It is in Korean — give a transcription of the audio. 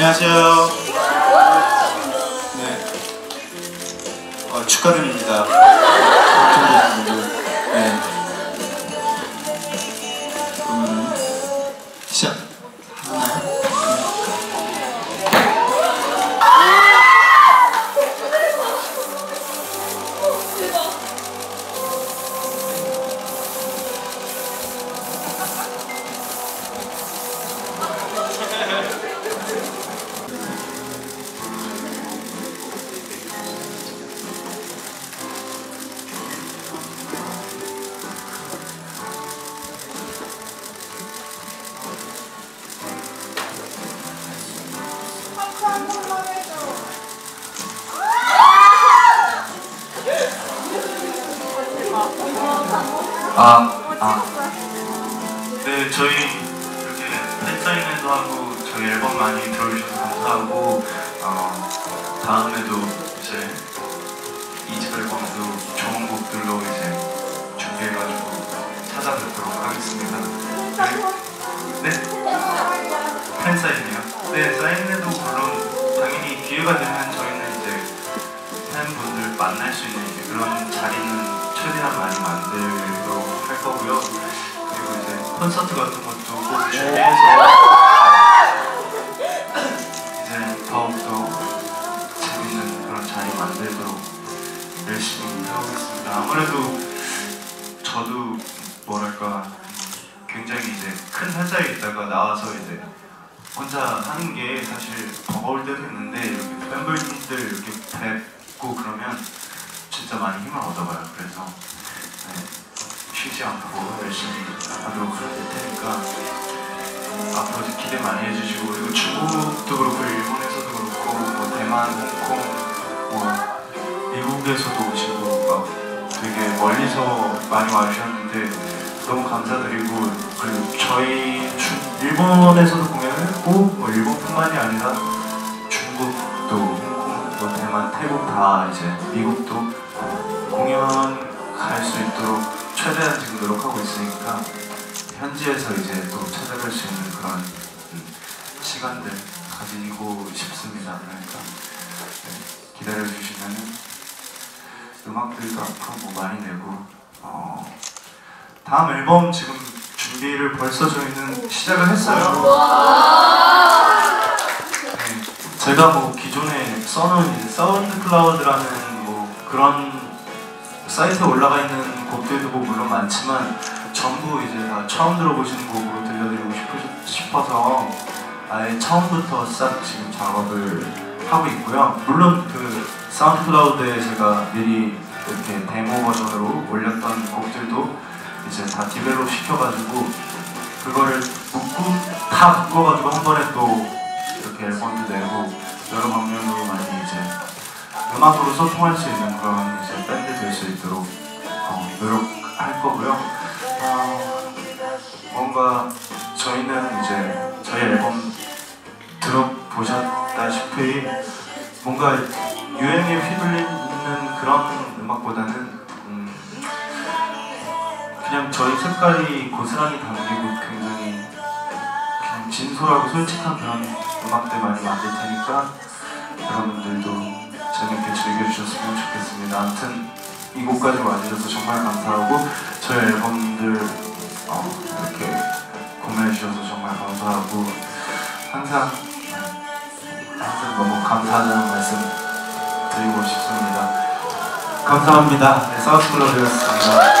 안녕하세요. 네. 어, 축하드립니다. 네. 시작. 하나 아, 아. 네, 저희 이렇게 팬사인회도 하고 저희 앨범 많이 들어주셔서 감사하고 어, 다음에도 이제 이집 앨범도 좋은 곡들로 이제 준비해가지고 찾아뵙도록 하겠습니다. 네? 네? 팬사인회요? 네, 사인회도 물론 당연히 기회가 되면 저희는 이제 팬분들 만날 수 있는 그런 자리는 최대한 많이 만들도록 할 거고요. 그리고 이제 콘서트 같은 것도 꼭 준비해서 이제 더욱더 재밌는 그런 자리 만들도록 열심히 해보겠습니다. 아무래도 저도 뭐랄까 굉장히 이제 큰 회사에 있다가 나와서 이제 혼자 하는 게 사실 버거울 때도 있는데 이렇게 팬분들 이렇게 뵙고 그러면 진짜 많이 힘을 얻어가요. 그래서 네, 쉬지 않고 열심히 하도록 할 테니까 앞으로 이제 기대 많이 해주시고 그리고 중국도 그렇고 일본에서도 그렇고 뭐 대만, 홍콩, 뭐 미국에서도 오시고 막 되게 멀리서 많이 와주셨는데 너무 감사드리고 그리고 저희 중, 일본에서도 공연을 했고 뭐 일본뿐만이 아니라 중국도 홍콩, 뭐 대만, 태국 다 이제 미국도 공연 갈수 있도록 최대한 지금 노력하고 있으니까 현지에서 이제 또 찾아갈 수 있는 그런 음, 시간들 가지고 싶습니다. 그러니까 네, 기다려 주시면은 음악들도 앞으로 뭐 많이 내고 어, 다음 앨범 지금 준비를 벌써 저희는 시작을 했어요. 네, 제가 뭐 기존에 써놓은 사운드 클라우드라는 뭐 그런 사이트에 올라가 있는 곡들도 뭐 물론 많지만 전부 이제 다 처음 들어보시는 곡으로 들려드리고 싶어서 아예 처음부터 싹 지금 작업을 하고 있고요. 물론 그 사운드 클라우드에 제가 미리 이렇게 데모 버전으로 올렸던 곡들도 이제 다 디벨롭 시켜가지고 그거를 묶고 다 묶어가지고 한 번에 또 이렇게 앨범도 내고 여러 방면으로 많이 이제 음악으로 소통할 수 있는 그런 이제 밴드 될 수 있도록 어, 노력할 거고요. 어, 뭔가 저희는 이제 저희 앨범 들어보셨다시피 뭔가 유행에 휘둘리는 그런 음악보다는 음, 그냥 저희 색깔이 고스란히 담기고 굉장히 그냥 진솔하고 솔직한 그런 음악들 많이 만들 테니까 여러분들도 재밌게 즐겨주셨으면 좋겠습니다. 아무튼 이 곡까지 와주셔서 정말 감사하고 저희 앨범들 어, 이렇게 구매해주셔서 정말 감사하고 항상 음, 항상 너무 감사하다는 말씀 드리고 싶습니다. 감사합니다. 네, 사우스클럽이었습니다.